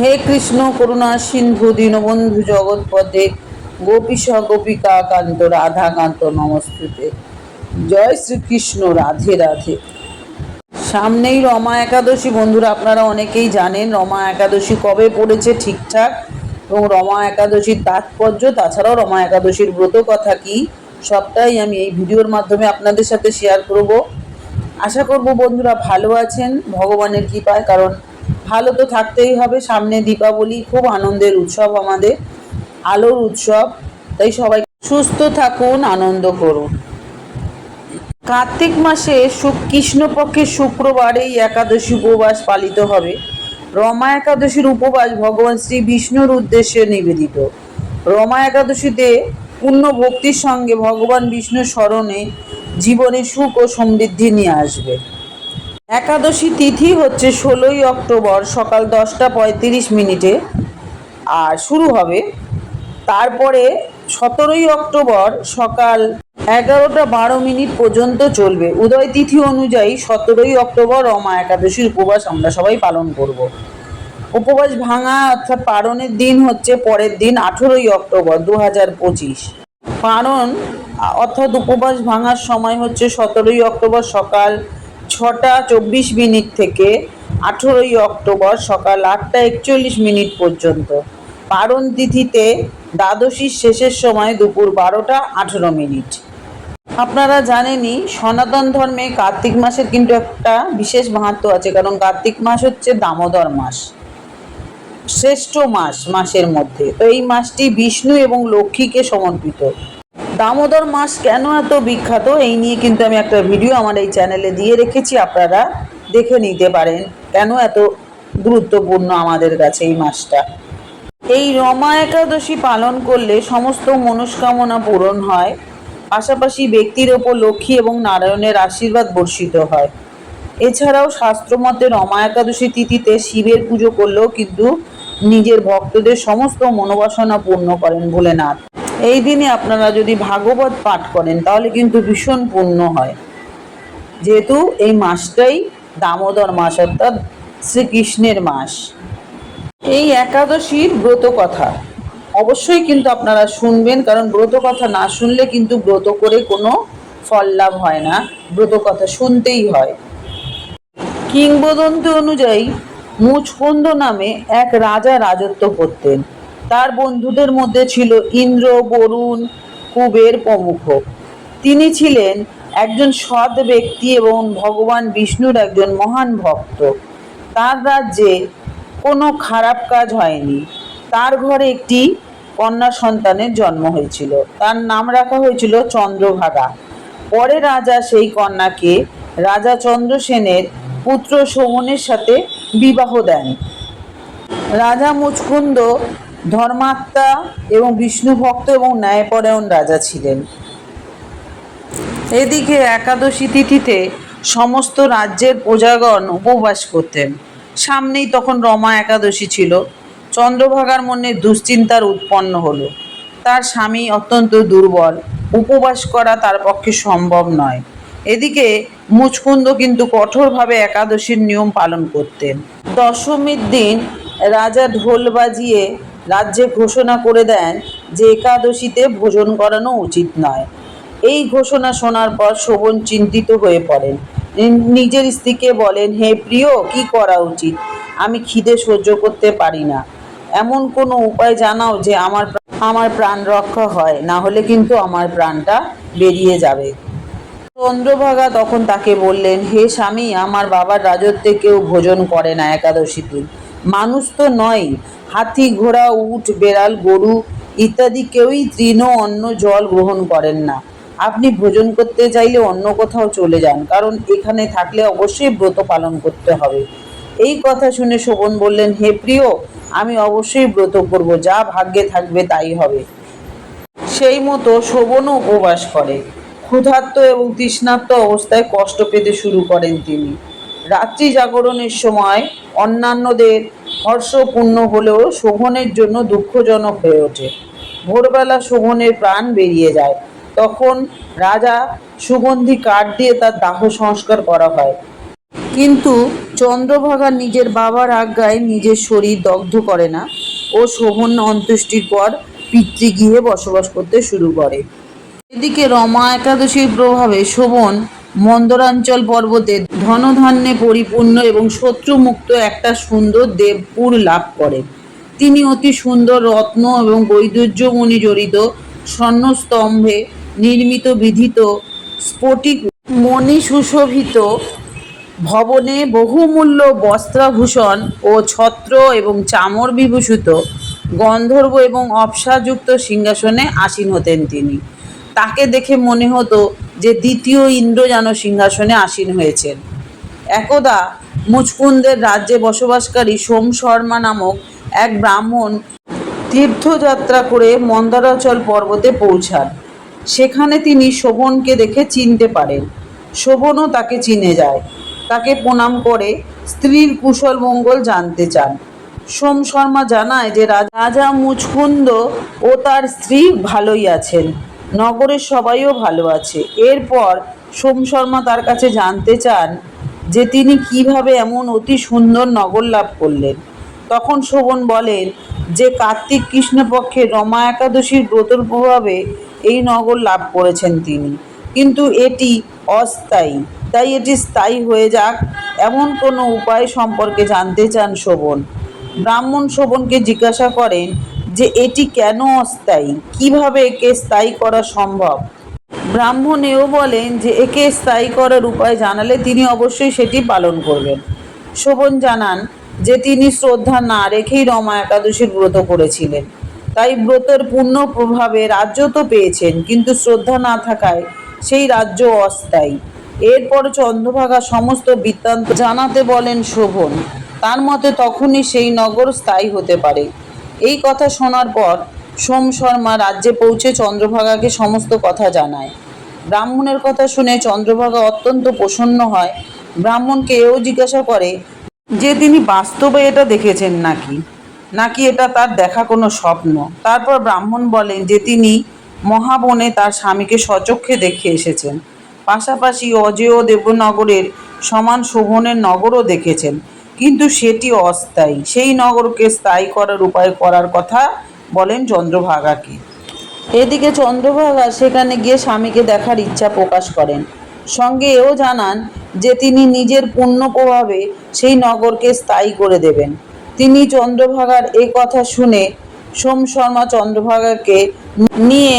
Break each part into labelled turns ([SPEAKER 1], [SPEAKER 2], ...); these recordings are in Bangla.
[SPEAKER 1] হে কৃষ্ণ করুণা সিন্ধু দীনবন্ধু জগৎপদে গোপীশ গোপিকা কান্ত রাধাকান্ত নমস্তুতে। জয় শ্রীকৃষ্ণ, রাধে রাধে। সামনেই রমা একাদশী। বন্ধুরা, আপনারা অনেকেই জানেন রমা একাদশী কবে পড়েছে ঠিকঠাক এবং রমা একাদশীর তাৎপর্য, তাছাড়াও রমা একাদশীর ব্রত কথা কি, সবটাই আমি এই ভিডিওর মাধ্যমে আপনাদের সাথে শেয়ার করব। আশা করব বন্ধুরা ভালো আছেন, ভগবানের কৃপায়, কারণ ভালো তো থাকতেই হবে। সামনে দীপাবলি, খুব আনন্দের উৎসব আমাদের, আলোর উৎসব। তাই সবাই সুস্থ থাকুন, আনন্দ করুন। কার্তিক মাসে কৃষ্ণপক্ষের শুক্রবার এই একাদশী উপবাস পালিত হবে। রমা একাদশীর উপবাস ভগবান শ্রী বিষ্ণুর উদ্দেশ্যে নিবেদিত। রমা একাদশীতে পূর্ণ ভক্তির সঙ্গে ভগবান বিষ্ণুর স্মরণে জীবনে সুখ ও সমৃদ্ধি নিয়ে আসবে। একাদশী তিথি হচ্ছে ষোলোই অক্টোবর সকাল দশটা পঁয়ত্রিশ মিনিটে। আর শুরু হবে তারপরে সতেরোই অক্টোবর সকাল এগারোটা বারো মিনিট পর্যন্ত চলবে। উদয় তিথি অনুযায়ী সতেরোই অক্টোবর রমা একাদশীর উপবাস আমরা সবাই পালন করব। উপবাস ভাঙা অর্থাৎ পারণের দিন হচ্ছে পরের দিন আঠেরোই অক্টোবর দু হাজার পঁচিশ। পারণ অর্থাৎ উপবাস ভাঙার সময় হচ্ছে সতেরোই অক্টোবর সকাল ছটা চব্বিশ মিনিট থেকে আঠেরোই অক্টোবর সকাল আটটা একচল্লিশ মিনিট পর্যন্ত। পারণ তিথিতে দ্বাদশীর শেষের সময় দুপুর বারোটা আঠেরো মিনিট। আপনারা জানেনই, সনাতন ধর্মে কার্তিক মাসের কিন্তু একটা বিশেষ মাহাত্ম আছে, কারণ কার্তিক মাস হচ্ছে দামোদর মাস। শ্রেষ্ঠ মাস মাসের মধ্যে। তো এই মাসটি বিষ্ণু এবং লক্ষ্মীকে সমর্পিত। দামোদর মাস কেন এত বিখ্যাত? এই নিয়ে কিন্তু আমি একটা ভিডিও আমার এই চ্যানেলে দিয়ে রেখেছি, আপনারা দেখে নিতে পারেন কেন এত গুরুত্বপূর্ণ আমাদের কাছে এই মাসটা। এই রমা একাদশী পালন করলে সমস্ত মনস্কামনা পূরণ হয়, পাশাপাশি ব্যক্তির ওপর লক্ষ্মী এবং নারায়ণের আশীর্বাদ বর্ষিত হয়। এছাড়াও শাস্ত্রমতে রমা একাদশী তিথিতে শিবের পুজো করলেও কিন্তু নিজের ভক্তদের সমস্ত মনোবাসনা পূর্ণ করেন ভোলেনাথ। এই দিনে আপনারা যদি ভাগবত পাঠ করেন, তাহলে কিন্তু ভীষণ পূর্ণ হয়। যেহেতু এই মাসটাই দামোদর মাস, অর্থাৎ শ্রীকৃষ্ণের মাস। এই একাদশীর ব্রত কথা অবশ্যই কিন্তু আপনারা শুনবেন, কারণ ব্রত কথা না শুনলে কিন্তু ব্রত করে কোনো ফল লাভ হয় না। ব্রত কথা শুনতেই হয়। কিংবদন্তি অনুযায়ী মুচকুন্দ নামে এক রাজা রাজত্ব করতেন। তার বন্ধুদের মধ্যে ছিল ইন্দ্র, বরুণ, কুবের প্রমুখ। তিনি ছিলেন একজন সৎ ব্যক্তি এবং ভগবান বিষ্ণুর একজন মহান ভক্ত। তার রাজ্যে কোনো খারাপ কাজ হয়নি। তার ঘরে একটি কন্যা সন্তানের জন্ম হয়েছিল। তার নাম রাখা হয়েছিল চন্দ্রভাগা। পরে রাজা সেই কন্যাকে রাজা চন্দ্রসেনের পুত্র শোভনের সাথে বিবাহ দেন। রাজা মুচকুন্দ ধর্মাত্মা এবং বিষ্ণু ভক্ত এবং ন্যায়পরায়ণ রাজা ছিলেন। এদিকে একাদশী তিথিতে সমস্ত রাজ্যের প্রজাগণ উপবাস করতেন। সামনেই তখন রমা একাদশী ছিল। চন্দ্রভাগার মনে দুশ্চিন্তার উৎপন্ন হলো। তার স্বামী অত্যন্ত দুর্বল, উপবাস করা তার পক্ষে সম্ভব নয়। এদিকে মুচকুন্দ কিন্তু কঠোরভাবে একাদশীর নিয়ম পালন করতেন। দশমীর দিন রাজা ঢোল বাজিয়ে রাজ্যে ঘোষণা করে দেন যে একাদশীতে ভোজন করানো উচিত নয়। এই ঘোষণা শোনার পর শোভন চিন্তিত হয়ে পড়েন। নিজের স্ত্রীকে বলেন, হে প্রিয়, কি করা উচিত? আমি খিদে সহ্য করতে পারি না। এমন কোনো উপায় জানাও যে আমার আমার প্রাণ রক্ষা হয়, না হলে কিন্তু আমার প্রাণটা বেরিয়ে যাবে। চন্দ্রভাগা তখন তাকে বললেন, হে স্বামী, আমার বাবার রাজত্বে কেউ ভোজন করে না একাদশী দিন মানুষ তো নয়। হাতি, ঘোড়া, উট, বেড়াল, গরু ইত্যাদি কেউই তৃণ অন্ন জল গ্রহণ করেন না। আপনি ভোজন করতে চাইলে অন্য কোথাও চলে যান, কারণ এখানে থাকলে অবশ্যই ব্রত পালন করতে হবে। এই কথা শুনে শোভন বললেন, হে প্রিয়, আমি অবশ্যই ব্রত করব, যা ভাগ্যে থাকবে তাই হবে। সেই মতো শোভনও উপবাস করে। ক্ষুধার্ত এবং তৃষ্ণার্ত অবস্থায় কষ্ট পেতে শুরু করেন তিনি। রাত্রি জাগরণের সময় অন্যান্যদের হর্ষপূর্ণ হলেও শোভনের জন্য দুঃখজনক হয়ে ওঠে। ভোরবেলা শোভনের প্রাণ বেরিয়ে যায়। তখন রাজা সুগন্ধি কাঠ দিয়ে তার দাহ সংস্কার করা হয়। কিন্তু চন্দ্রভাগা নিজের বাবার আজ্ঞায় নিজের শরীর দগ্ধ করে না ও শোভন অন্ত্যেষ্টির পর পিতৃগৃহে বসবাস করতে শুরু করে। এদিকে রমা একাদশীর প্রভাবে শোভন মন্দরাঞ্চল পর্বতে ধনধান্যে পরিপূর্ণ এবং শত্রুমুক্ত একটা সুন্দর দেবপুর লাভ করে। তিনি অতি সুন্দর রত্ন এবং বৈদুর্যমণি জড়িত স্বর্ণস্তম্ভে নির্মিত বিধিত স্ফটিক মণি সুশোভিত ভবনে বহুমূল্য বস্ত্রাভূষণ ও ছত্র এবং চামর বিভূষিত গন্ধর্ব এবং অপসাযুক্ত সিংহাসনে আসীন হতেন তিনি। তাকে দেখে মনে হতো যে দ্বিতীয় ইন্দ্র যেন সিংহাসনে আসীন হয়েছেন। একদা মুচকুন্দের রাজ্যে বসবাসকারী সোম শর্মা নামক এক ব্রাহ্মণ তীর্থযাত্রা করে মন্দারাচল পর্বতে পৌঁছান। সেখানে তিনি শোভনকে দেখে চিনতে পারেন। শোভনও তাকে চিনে যায়। তাকে প্রণাম করে স্ত্রীর কুশল মঙ্গল জানতে চান। সোম শর্মা জানায় যে রাজা- মুচকুন্দ ও তার স্ত্রী ভালোই আছেন। নগরের সবাইও ভালো আছে। এরপর সোম শর্মা তার কাছে জানতে চান যে তিনি কীভাবে এমন অতি সুন্দর নগর লাভ করলেন। তখন শোভন বলেন যে, কার্তিক কৃষ্ণপক্ষে রমা একাদশীর ব্রতর প্রভাবে এই নগর লাভ করেছেন তিনি। কিন্তু এটি অস্থায়ী, তাই এটি স্থায়ী হয়ে যাক এমন কোনো উপায় সম্পর্কে জানতে চান শোভন। ব্রাহ্মণ শোভনকে জিজ্ঞাসা করেন যে এটি কেন অস্থায়ী? কীভাবে একে স্থায়ী করা সম্ভব? ব্রাহ্মণ এও বলেন যে একে স্থায়ী করার উপায় জানালে তিনি অবশ্যই সেটি পালন করবেন। শোভন জানান যে তিনি শ্রদ্ধা না রেখেই রমা একাদশীর ব্রত করেছিলেন। তাই ব্রতের পূর্ণ প্রভাবে রাজ্য তো পেয়েছেন, কিন্তু শ্রদ্ধা না থাকায় সেই রাজ্য অস্থায়ী। এরপর চন্দ্রভাগা সমস্ত বৃত্তান্ত জানাতে বলেন শোভন, তার মতে তখনই সেই নগর স্থায়ী হতে পারে। এই কথা শোনার পর সোম শর্মা রাজ্যে পৌঁছে চন্দ্রভাগাকে সমস্ত কথা জানায়। ব্রাহ্মণের কথা শুনে চন্দ্রভাগা অত্যন্ত প্রসন্ন হয়। ব্রাহ্মণকে এও জিজ্ঞাসা করে, যে তিনি বাস্তবে এটা দেখেছেন নাকি? নাকি এটা তার দেখা কোনো স্বপ্ন? তারপর ব্রাহ্মণ বলেন যে তিনি মহাবনে তার স্বামীকে সচক্ষে দেখে এসেছেন। পাশাপাশি অজেয় দেবনগরের সমান শোভনের নগরও দেখেছেন। কিন্তু সেটি অস্থায়ী। সেই নগরকে স্থায়ী করার উপায় করার কথা বলেন চন্দ্রভাগাকে। এদিকে চন্দ্রভাগা সেখানে গিয়ে স্বামীকে দেখার ইচ্ছা প্রকাশ করেন। সঙ্গে এও জানান যে তিনি নিজের পুণ্য প্রভাবে সেই নগরকে স্থায়ী করে দেবেন। তিনি চন্দ্রভাগার এ কথা শুনে সোম শর্মা চন্দ্রভাগাকে নিয়ে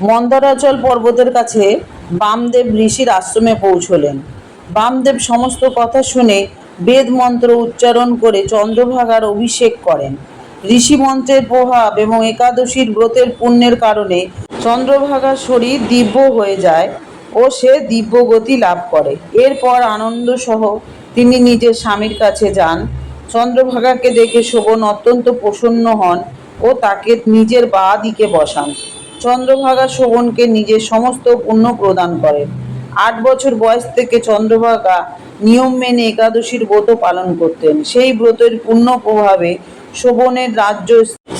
[SPEAKER 1] মন্দারাচল পর্বতের কাছে বামদেব ঋষির আশ্রমে পৌঁছলেন। বামদেব সমস্ত কথা শুনে বেদ মন্ত্র উচ্চারণ করে চন্দ্রভাগার অভিষেক করেন। ঋষি মন্ত্রের প্রভাব এবং একাদশীর ব্রতের পুণ্যের কারণে চন্দ্রভাগার শরীর দিব্য হয়ে যায় ও সে দিব্য গতি লাভ করে। এরপর আনন্দ সহ তিনি নিজের স্বামীর কাছে যান। চন্দ্রভাগাকে দেখে শোভন অত্যন্ত প্রসন্ন হন ও তাকে নিজের বা দিকে বসান। চন্দ্রভাগা শোভনকে নিজের সমস্ত পুণ্য প্রদান করেন। আট বছর বয়স থেকে চন্দ্রভাগা নিয়ম মেনে একাদশীর ব্রত পালন করতেন। সেই ব্রতের পূর্ণ প্রভাবে শোভনের রাজ্য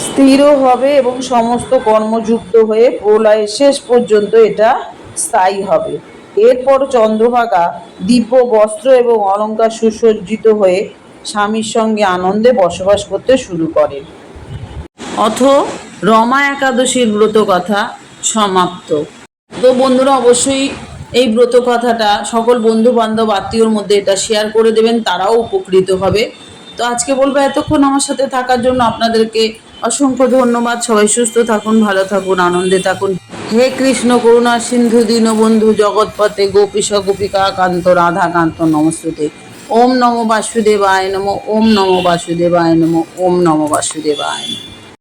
[SPEAKER 1] স্থির হবে এবং সমস্ত কর্মযুক্ত হয়ে প্রলয়ের শেষ পর্যন্ত এটা স্থায়ী হবে। এরপর চন্দ্রভাগা দিব্য বস্ত্র এবং অলঙ্কার সুসজ্জিত হয়ে স্বামীর সঙ্গে আনন্দে বসবাস করতে শুরু করেন। অথ রমা একাদশীর ব্রত কথা সমাপ্ত। তো বন্ধুরা, অবশ্যই এই ব্রত কথাটা সকল বন্ধু বান্ধব আত্মীয়র মধ্যে এটা শেয়ার করে দেবেন, তারাও উপকৃত হবে। তো আজকে বলব এতক্ষণ আমার সাথে থাকার জন্য আপনাদেরকে অসংখ্য ধন্যবাদ। সবাই সুস্থ থাকুন, ভালো থাকুন, আনন্দে থাকুন। হে কৃষ্ণ করুণা সিন্ধু দীনবন্ধু জগৎপথে গোপীশ, গোপিকা, কান্ত, রাধা কান্ত, নমস্তুতে। ওম নমো বাসুদেবায় নমো, ওম নমো বাসুদেবায় নমো, ওম নমো বাসুদেবায় নমঃ।